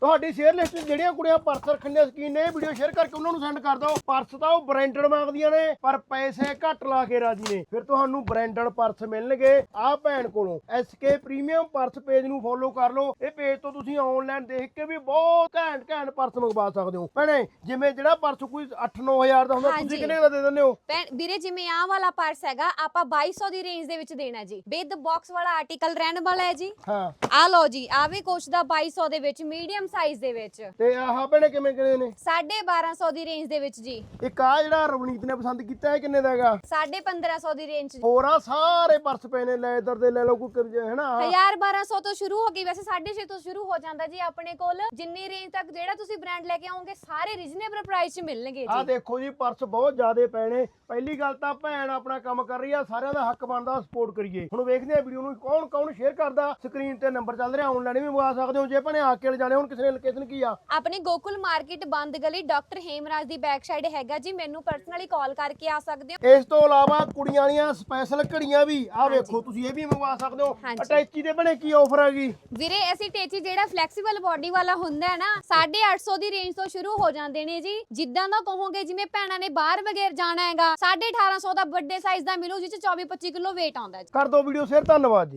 ਤੁਹਾਡੀ share list 'ਚ ਜਿਹੜੀਆਂ ਕੁੜੀਆਂ ਪਰਸ ਰੱਖਣ ਦੇ ਸ਼ਕੀਨ ਨੇ ਇਹ ਵੀਡੀਓ ਸ਼ੇਅਰ ਕਰਕੇ ਉਹਨਾਂ ਨੂੰ ਸੈਂਡ ਕਰ ਦਿਓ। ਪਰਸ ਤਾਂ ਉਹ ਬ੍ਰਾਂਡਡ ਮੰਗਦੀਆਂ ਨੇ ਪਰ ਪੈਸੇ ਘੱਟ ਲਾ ਕੇ ਰਾਜੀ ਨੇ। ਫਿਰ ਤੁਹਾਨੂੰ ਬ੍ਰਾਂਡਡ ਪਰਸ ਮਿਲਣਗੇ ਆਹ ਭੈਣ ਕੋਲੋਂ। SK ਪ੍ਰੀਮੀਅਮ ਪਰਸ ਪੇਜ ਨੂੰ ਫੋਲੋ ਕਰ ਲਓ। ਇਹ ਪੇਜ ਤੋਂ ਤੁਸੀਂ ਆਨਲਾਈਨ ਦੇਖ ਕੇ ਵੀ ਬਹੁਤ ਘੈਂਟ ਘੈਂਟ ਪਰਸ ਮੰਗਵਾ ਸਕਦੇ ਹੋ। ਭੈਣੇ ਜਿਵੇਂ ਜਿਹੜਾ ਪਰਸ ਕੋਈ 8-9000 ਦਾ ਹੁੰਦਾ ਹਾਂਜੀ। ਤੁਸੀਂ ਕਿੰਨੇ ਦਾ ਦੇ ਦਿੰਦੇ ਹੋ? ਭੈਣ ਵੀਰੇ ਜਿਵੇਂ ਆਹ ਵਾਲਾ ਪਰਸ ਹੈਗਾ ਆਪਾਂ 2200 ਦੀ ਰੇਂਜ ਦੇ ਵਿੱਚ ਦੇਣਾ ਜੀ। ਵਿਦ ਬਾਕਸ ਵਾਲਾ ਆਰਟੀਕਲ ਰਹਿਣ ਵਾਲਾ ਹੈ ਜੀ। ਹਾਂ। ਆ ਲਓ ਜੀ ਆ ਵੀ ਕੁਛ ਦਾ 2200 ਦੇ ਵਿੱਚ ਮੀਡੀਅਮ ਸਾਈਜ਼ ਦੇ ਵਿੱਚ। ਤੇ ਆਹ ਭੈਣੇ ਕਿਵੇਂ ਕਿੰਨੇ ਨੇ 1250 ਦੀ ਰੇਂਜ ਦੇ ਵਿੱਚ ਜੀ। ਇੱਕ ਆ ਜਿਹੜਾ ਰਵਨੀਤ ਨੇ ਪਸੰਦ ਕੀਤਾ ਹੈ ਕਿੰਨੇ ਦਾ ਹੈਗਾ? 1550 ਦੀ ਰੇਂਜ ਹੋਰ ਆ ਸਾਰੇ ਪਰਸ ਪਏ ਨੇ ਲੈਦਰ ਦੇ ਲੈ ਲਓ ਕੋਈ ਕਿ- ਹੈ ਨਾ? ਆਹ 1200 ਤੋਂ ਸ਼ੁਰੂ ਹੋ ਗਈ ਵੈਸੇ 650 ਤੋਂ ਸ਼ੁਰੂ ਹੋ ਜਾਂਦਾ ਜੀ ਆਪਣੇ ਕੋਲ। ਜਿੰਨੀ ਰੇਂਜ ਤੱਕ ਜਿਹੜਾ ਤੁਸੀਂ ਬ੍ਰਾਂਡ ਲੈ ਕੇ ਆਓਗੇ ਸਾਰੇ ਰੀਜ਼ਨੇਬਲ ਪ੍ਰਾਈਸ 'ਚ ਮਿਲਣਗੇ ਆ ਜੀ ਦੇਖੋ ਜੀ ਪਰਸ ਬਹੁਤ ਜ਼ਿਆਦੇ ਪਏ ਨੇ। ਪਹਿਲੀ ਗੱਲ ਤਾਂ ਭੈਣ ਆਪਣਾ ਕੰਮ ਕਰ ਰਹੀ ਆ ਸਾਰਿਆਂ ਦਾ ਹੱਕ ਬਣਦਾ ਸਪੋਰਟ ਕਰੀਏ। ਹੁਣ ਵੇਖਦੇ ਆ ਵੀਡੀਓ ਨੂੰ ਕੌਣ ਕੌਣ ਸ਼ੇਅਰ ਕਰਦਾ। ਸਕਰੀਨ ਤੇ ਨੰਬਰ ਚੱਲ ਰਿਹਾ ਆਨਲਾਈਨ ਵੀ ਮੰਗਵਾ ਸਕਦੇ ਹੋ। ਜੇ ਭੈਣੇ ਆ ਕੇ ਲਿਜਾਣੇ ਹੁਣ ਕਿਸੇ ਨੇ ਲੋਕੇਸ਼ਨ ਕੀ ਆ? ਆਪਣੇ ਗੋਕੁਲ ਮਾਰਕੀਟ ਬੰਦ ਗਲੀ ਡਾਕਟਰ ਹੇਮਰਾਜ ਦੀ ਬੈਕ ਸਾਈਡ ਹੈਗਾ ਜੀ ਮੈਨੂੰ ਪਰਸਨਲੀ ਕਾਲ ਕਰਕੇ ਆ ਸਕਦੇ ਹੋ। ਇਸ ਤੋਂ ਇਲਾਵਾ ਕੁੜੀਆਂ ਵਾਲੀਆਂ ਸਪੈਸ਼ਲ ਘੜੀਆਂ ਵੀ ਆ ਵੇਖੋ ਤੁਸੀਂ ਇਹ ਵੀ ਮੰਗਵਾ ਸਕਦੇ ਹੋ। ਹਾਂਜੀ। ਅਟੈਚੀ ਦੇ ਬਣੇ ਕੀ ਆਫਰ ਹੈਗੀ? ਵੀਰੇ ਅਸੀਂ ਟੇਚੀ ਜਿਹੜਾ ਫਲੈਕਸੀਬਲ ਬਾਡੀ ਵਾਲਾ ਹੁੰਦਾ ਹੈ ਨਾ 850 ਦੀ ਰੇਂਜ ਤੋਂ ਸ਼ੁਰੂ ਹੋ ਜਾਂਦੇ ਨੇ ਜੀ। ਜਿੱਦਾਂ ਦਾ ਕਹੋਗੇ ਜਿਵੇਂ ਭੈਣਾਂ ਨੇ ਬਾਹਰ ਵਗੈਰ ਜਾਣਾ ਹੈਗਾ 1850 ਦਾ ਵੱਡੇ ਸਾਈਜ਼ ਦਾ ਮਿਲੂ ਜਿਸ ਚ 24 25 ਕਿਲੋ weight ਆਉਂਦਾ ਜੀ। ਕਰ ਦਿਓ ਵੀਡੀਓ ਸ਼ੇਅਰ ਧੰਨਵਾਦ ਜੀ।